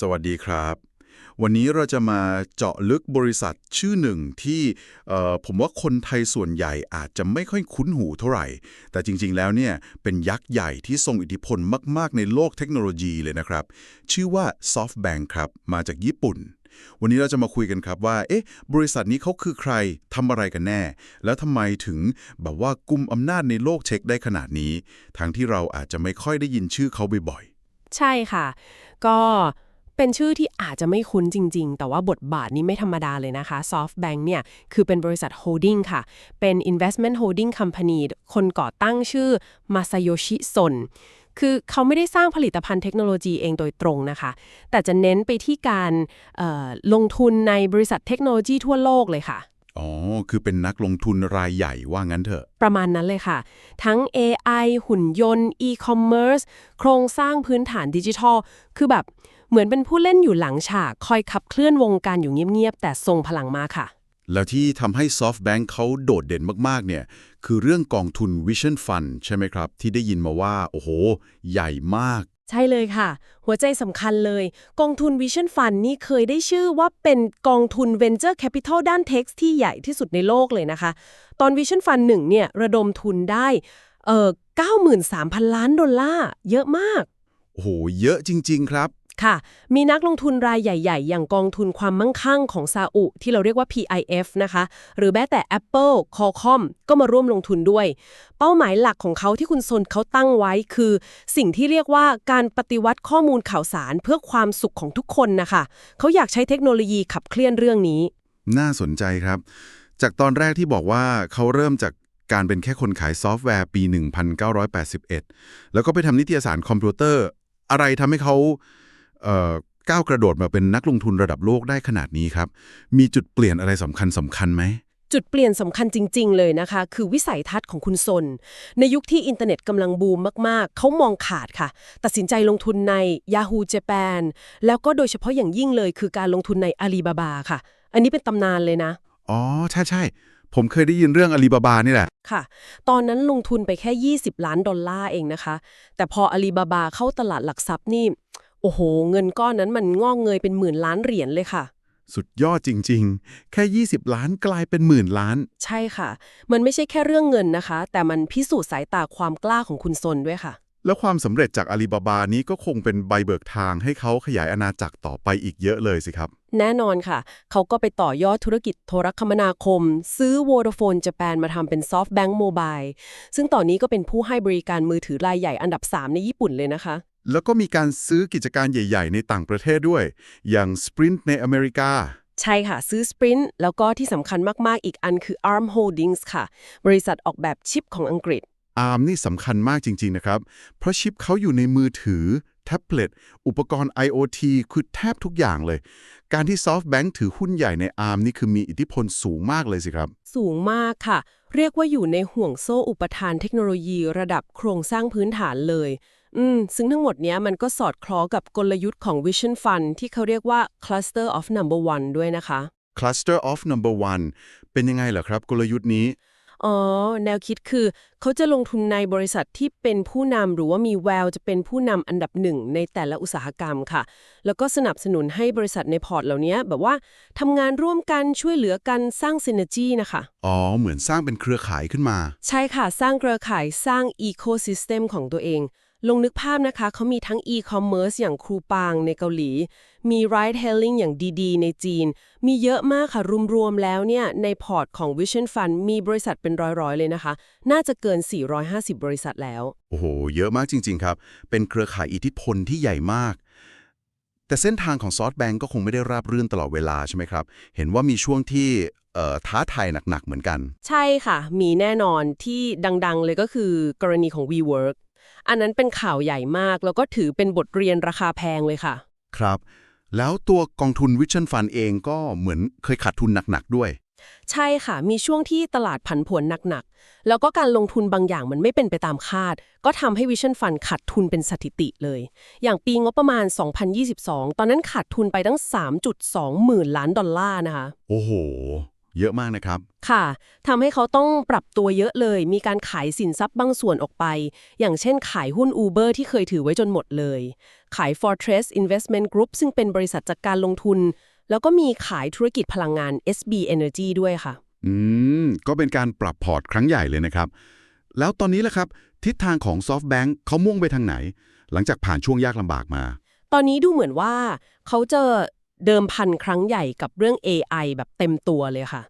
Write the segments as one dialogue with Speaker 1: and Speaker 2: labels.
Speaker 1: สวัสดีครับ วันนี้เราจะมาเจาะลึกบริษัทชื่อหนึ่งที่ผมว่าคนไทยส่วนใหญ่อาจจะไม่ค่อยคุ้นหูเท่าไหร่ แต่จริงๆแล้วเนี่ยเป็นยักษ์ใหญ่ที่ทรงอิทธิพลมาก ๆ ในโลกเทคโนโลยีเลยนะครับ ชื่อว่า SoftBank ครับ มาจากญี่ปุ่นวันนี้เราจะมาคุยกันครับว่า เอ๊ะ บริษัทนี้เขาคือใครทำอะไรกันแน่ แล้วทำไมถึงแบบว่ากุมอำนาจในโลกเทคได้ขนาดนี้ ทั้งที่เราอาจจะไม่ค่อยได้ยินชื่อเขาบ่อยๆ
Speaker 2: ใช่ค่ะ ก็ เป็นชื่อที่อาจจะไม่คุ้นจริง ๆ แต่ว่าบทบาทนี้ไม่ธรรมดาเลยนะคะ SoftBank เนี่ย คือเป็นบริษัทโฮลดิ้งค่ะ เป็น investment holding company คนก่อตั้งชื่อ Masayoshi Son คือเขาไม่ได้สร้างผลิตภัณฑ์เทคโนโลยีเองโดยตรงนะคะ แต่จะเน้นไปที่การเอ่อลงทุนในบริษัทเทคโนโลยีทั่วโลกเลยค่ะ
Speaker 1: อ๋อ คือเป็นนักลงทุนรายใหญ่ว่างั้นเถอะ
Speaker 2: ประมาณนั้นเลยค่ะ ทั้ง AI หุ่นยนต์ e-commerce โครงสร้างพื้นฐานดิจิทัล คือแบบ เหมือนเป็นผู้เล่นอยู่หลังฉาก คอยขับเคลื่อนวงการอยู่เงียบๆ แต่ทรงพลังมากค่ะ
Speaker 1: แล้วที่ทำให้ SoftBank เขาโดดเด่นมากๆ เนี่ย คือเรื่องกองทุน Vision Fund ใช่ไหมครับ ที่ได้ยินมาว่า โอ้โห ใหญ่มาก
Speaker 2: ใช่เลยค่ะ หัวใจสำคัญเลย กองทุน Vision Fund นี่เคยได้ชื่อว่าเป็นกองทุน Venture Capital ด้าน Tech ที่ใหญ่ที่สุดในโลกเลยนะคะ ตอน Vision Fund 1เนี่ยระดมทุนได้เอ่อ93,000 ล้านดอลลาร์เยอะมาก
Speaker 1: โอ้โห เยอะจริง ๆ ครับ
Speaker 2: ค่ะ มีนักลงทุนรายใหญ่ ๆ อย่างกองทุนความมั่งคั่งของซาอุที่เราเรียกว่า PIF นะคะ หรือแม้แต่ Apple Qualcomm ก็มาร่วมลงทุนด้วย เป้าหมายหลักของเขาที่คุณซนเขาตั้งไว้คือ สิ่งที่เรียกว่าการปฏิวัติข้อมูลข่าวสารเพื่อความสุขของทุกคนนะคะ เขาอยากใช้เทคโนโลยีขับเคลื่อนเรื่องนี้
Speaker 1: น่าสนใจครับ จากตอนแรกที่บอกว่าเขาเริ่มจากการเป็นแค่คนขายซอฟต์แวร์ปี 1981 แล้วก็ไปทำนิตยสารคอมพิวเตอร์ อะไรทำให้เขา ก้าวกระโดดมาเป็นนักลงทุนระดับโลกได้ขนาดนี้ครับ มีจุดเปลี่ยนอะไรสำคัญสำคัญไหม
Speaker 2: จุดเปลี่ยนสำคัญจริง ๆ เลยนะคะ คือวิสัยทัศน์ของคุณซน ในยุคที่อินเทอร์เน็ตกำลังบูมมาก ๆ เขามองขาดค่ะ ตัดสินใจลงทุนใน Yahoo Japan แล้วก็โดยเฉพาะอย่างยิ่งเลยคือการลงทุนใน Alibaba ค่ะ อันนี้เป็นตำนานเลยนะ
Speaker 1: อ๋อ ใช่ใช่ๆผมเคยได้ยินเรื่องอาลีบาบานี่แหละ
Speaker 2: ค่ะ ตอนนั้นลงทุนไปแค่ 20 ล้านดอลลาร์เองนะคะ แต่พออาลีบาบาเข้าตลาดหลักทรัพย์นี่โอ้โห เงินก้อนนั้นมันงอกเงยเป็นหมื่นล้านเหรียญเลยค่ะ
Speaker 1: สุดยอดจริงๆ แค่ 20 ล้านกลายเป็นหมื่นล้าน
Speaker 2: ใช่ค่ะ มันไม่ใช่แค่เรื่องเงินนะคะ แต่มันพิสูจน์สายตาความกล้าของคุณซนด้วยค่ะ
Speaker 1: แล้วความสำเร็จจากอาลีบาบานี้ก็คงเป็นใบเบิกทางให้เขาขยายอาณาจักรต่อไปอีกเยอะเลยสิครับ
Speaker 2: แน่นอนค่ะ เขาก็ไปต่อยอดธุรกิจโทรคมนาคม ซื้อ Vodafone Japan มาทำเป็น SoftBank Mobile ซึ่งตอนนี้ก็เป็นผู้ให้บริการมือถือรายใหญ่อันดับ 3 ในญี่ปุ่นเลยนะคะ
Speaker 1: แล้วก็มีการซื้อกิจการใหญ่ ๆ ในต่างประเทศด้วย อย่าง Sprint ในอเมริกา
Speaker 2: ใช่ค่ะ ซื้อ Sprint แล้วก็ที่สำคัญมาก ๆ อีกอันคือ ARM Holdings ค่ะ บริษัทออกแบบชิปของอังกฤษ
Speaker 1: ARM นี่สำคัญมากจริง ๆ นะครับ เพราะชิปเขาอยู่ในมือถือ แท็บเล็ต อุปกรณ์ IoT คือแทบทุกอย่างเลย การที่ SoftBank ถือหุ้นใหญ่ใน ARM นี่คือมีอิทธิพลสูงมากเลยสิครับ
Speaker 2: สูงมากค่ะ เรียกว่าอยู่ในห่วงโซ่อุปทานเทคโนโลยีระดับโครงสร้างพื้นฐานเลย อืม ซึ่งทั้งหมดเนี้ยมันก็สอดคล้องกับกลยุทธ์ของ Vision Fund ที่เขาเรียกว่า Cluster of Number One ด้วยนะคะ
Speaker 1: Cluster of Number One เป็นยังไงเหรอครับ กลยุทธ์นี้
Speaker 2: อ๋อ แนวคิดคือ เขาจะลงทุนในบริษัทที่เป็นผู้นำหรือว่ามีแววจะเป็นผู้นำอันดับหนึ่งในแต่ละอุตสาหกรรมค่ะ แล้วก็สนับสนุนให้บริษัทในพอร์ตเหล่านี้แบบว่าทำงานร่วมกันช่วยเหลือกันสร้าง synergy นะคะ
Speaker 1: อ๋อ เหมือนสร้างเป็นเครือข่ายขึ้นมา
Speaker 2: ใช่ค่ะ สร้างเครือข่ายสร้าง ecosystem ของตัวเอง ลงนึกภาพนะคะ เขามีทั้ง e-commerce อย่างครูปางในเกาหลี มี ride hailing อย่างดีๆ ในจีน มีเยอะมากค่ะ รวมๆ แล้วเนี่ย ในพอร์ตของ Vision Fund มีบริษัทเป็นร้อยๆ เลยนะคะ น่าจะเกิน 450 บริษัทแล้ว
Speaker 1: โอ้โห เยอะมากจริง ๆ ครับ เป็นเครือข่ายอิทธิพลที่ใหญ่มาก แต่เส้นทางของซอฟต์แบงก์ก็คงไม่ได้ราบรื่นตลอดเวลาใช่ไหมครับ เห็นว่ามีช่วงที่เอ่อท้าทายหนัก ๆ เหมือนกัน
Speaker 2: ใช่ค่ะ มีแน่นอนที่ดัง ๆ เลยก็คือกรณีของ WeWork อันนั้นเป็นข่าวใหญ่มาก แล้วก็ถือเป็นบทเรียนราคาแพงเลยค่ะ
Speaker 1: ครับ แล้วตัวกองทุน Vision Fund เองก็เหมือนเคยขาดทุนหนักๆด้วย
Speaker 2: ใช่ค่ะ มีช่วงที่ตลาดผันผวนหนักๆ แล้วก็การลงทุนบางอย่างมันไม่เป็นไปตามคาด ก็ทำให้ Vision Fund ขาดทุนเป็นสถิติเลย อย่างปีงบประมาณ 2022 ตอนนั้นขาดทุนไปตั้ง 3.2 หมื่นล้านดอลลาร์นะคะ
Speaker 1: โอ้โห เยอะมากนะครับ
Speaker 2: ค่ะทำให้เขาต้องปรับตัวเยอะเลย มีการขายสินทรัพย์บางส่วนออกไป อย่างเช่นขายหุ้น Uber ที่เคยถือไว้จนหมดเลย ขาย Fortress Investment Group ซึ่งเป็นบริษัทจัดการลงทุน แล้วก็มีขายธุรกิจพลังงาน SB Energy ด้วยค่ะ
Speaker 1: อืม ก็เป็นการปรับพอร์ตครั้งใหญ่เลยนะครับ แล้วตอนนี้ล่ะครับ ทิศทางของ SoftBank เขามุ่งไปทางไหน หลังจากผ่านช่วงยากลำบากมา
Speaker 2: ตอนนี้ดูเหมือนว่าเขาเจอ เดิมพันครั้งใหญ่กับเรื่อง AI แบบเต็มตัวเลยค่ะ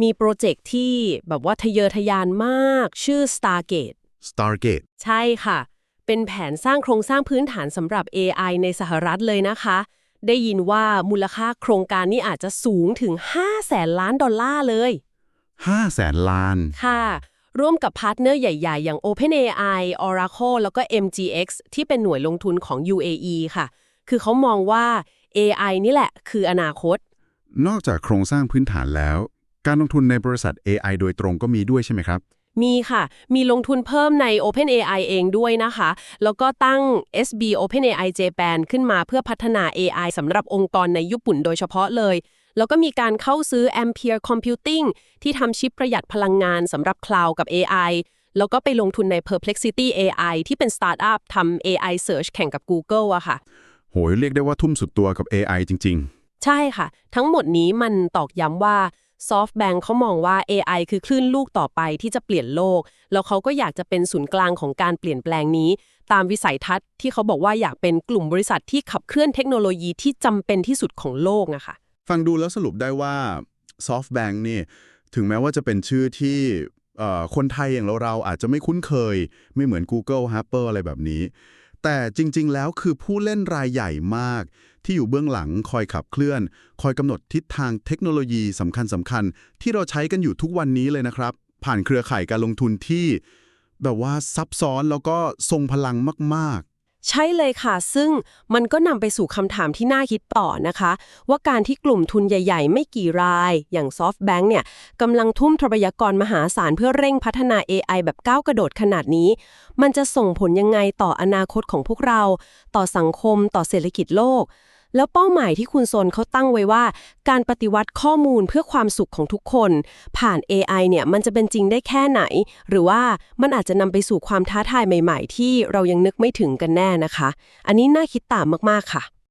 Speaker 2: มีโปรเจกต์ที่แบบว่าทะเยอทะยานมากชื่อ Stargate
Speaker 1: Stargate
Speaker 2: ใช่ค่ะ เป็นแผนสร้างโครงสร้างพื้นฐานสำหรับ AI ในสหรัฐเลยนะคะ ได้ยินว่ามูลค่าโครงการนี้อาจจะสูงถึง 5 แสนล้านดอลลาร์เลย
Speaker 1: 5 แสนล้าน
Speaker 2: ค่ะ ร่วมกับพาร์ทเนอร์ใหญ่ ๆ อย่าง OpenAI Oracle แล้วก็ MGX ที่เป็นหน่วยลงทุนของ UAE ค่ะ คือเขามองว่า AI นี่แหละ คืออนาคต
Speaker 1: นอกจากโครงสร้างพื้นฐานแล้ว การลงทุนในบริษัท AI โดยตรงก็มีด้วยใช่ไหมครับ
Speaker 2: มีค่ะ มีลงทุนเพิ่มใน OpenAI เองด้วยนะคะ แล้วก็ตั้ง SB OpenAI Japan ขึ้นมาเพื่อพัฒนา AI สำหรับองค์กรในญี่ปุ่นโดยเฉพาะเลย แล้วก็มีการเข้าซื้อ Ampere Computing ที่ทำชิปประหยัดพลังงานสำหรับคลาวกับ AI แล้วก็ไปลงทุนใน Perplexity AI ที่เป็นสตาร์ทอัพทำ AI Search แข่งกับ Google อะค่ะ
Speaker 1: โหยเรียกได้ว่าทุ่มสุดตัวกับ AI จริง
Speaker 2: ใช่ค่ะ ทั้งหมดนี้มันตอกย้ำว่า SoftBank เขามองว่า AI คือคลื่นลูกต่อไปที่จะเปลี่ยนโลก แล้วเขาก็อยากจะเป็นศูนย์กลางของการเปลี่ยนแปลงนี้ ตามวิสัยทัศน์ที่เขาบอกว่าอยากเป็นกลุ่มบริษัทที่ขับเคลื่อนเทคโนโลยีที่จำเป็นที่สุดของโลกนะคะ
Speaker 1: ๆ ฟังดูแล้วสรุปได้ว่า SoftBank นี่ ถึงแม้ว่าจะเป็นชื่อที่เอ่อคนไทยอย่างเราเราๆอาจจะไม่คุ้นเคย ไม่เหมือน Google Harper อะไรแบบนี้ แต่จริง ๆ แล้วคือผู้เล่นรายใหญ่มาก ที่อยู่เบื้องหลังคอยขับเคลื่อน คอยกำหนดทิศทางเทคโนโลยีสำคัญสำคัญๆที่เราใช้กันอยู่ทุกวันนี้เลยนะครับ ผ่านเครือข่ายการลงทุนที่ แบบว่าซับซ้อนแล้วก็ทรงพลังมาก
Speaker 2: ใช่เลยค่ะ ซึ่งมันก็นำไปสู่คำถามที่น่าคิดต่อนะคะ ว่าการที่กลุ่มทุนใหญ่ ๆ ไม่กี่ราย อย่าง SoftBank เนี่ยกำลังทุ่มทรัพยากรมหาศาลเพื่อเร่งพัฒนา AI แบบก้าวกระโดดขนาดนี้ มันจะส่งผลยังไงต่ออนาคตของพวกเรา ต่อสังคม ต่อเศรษฐกิจโลก แล้วเป้าหมายที่คุณโซนเขาตั้งไว้ว่า การปฏิวัติข้อมูลเพื่อความสุขของทุกคน ผ่าน AI เนี่ยมันจะเป็นจริงได้แค่ไหน หรือว่ามันอาจจะนำไปสู่ความท้าทายใหม่ ๆ ที่เรายังนึกไม่ถึงกันแน่นะคะ อันนี้น่าคิดตามมากๆค่ะ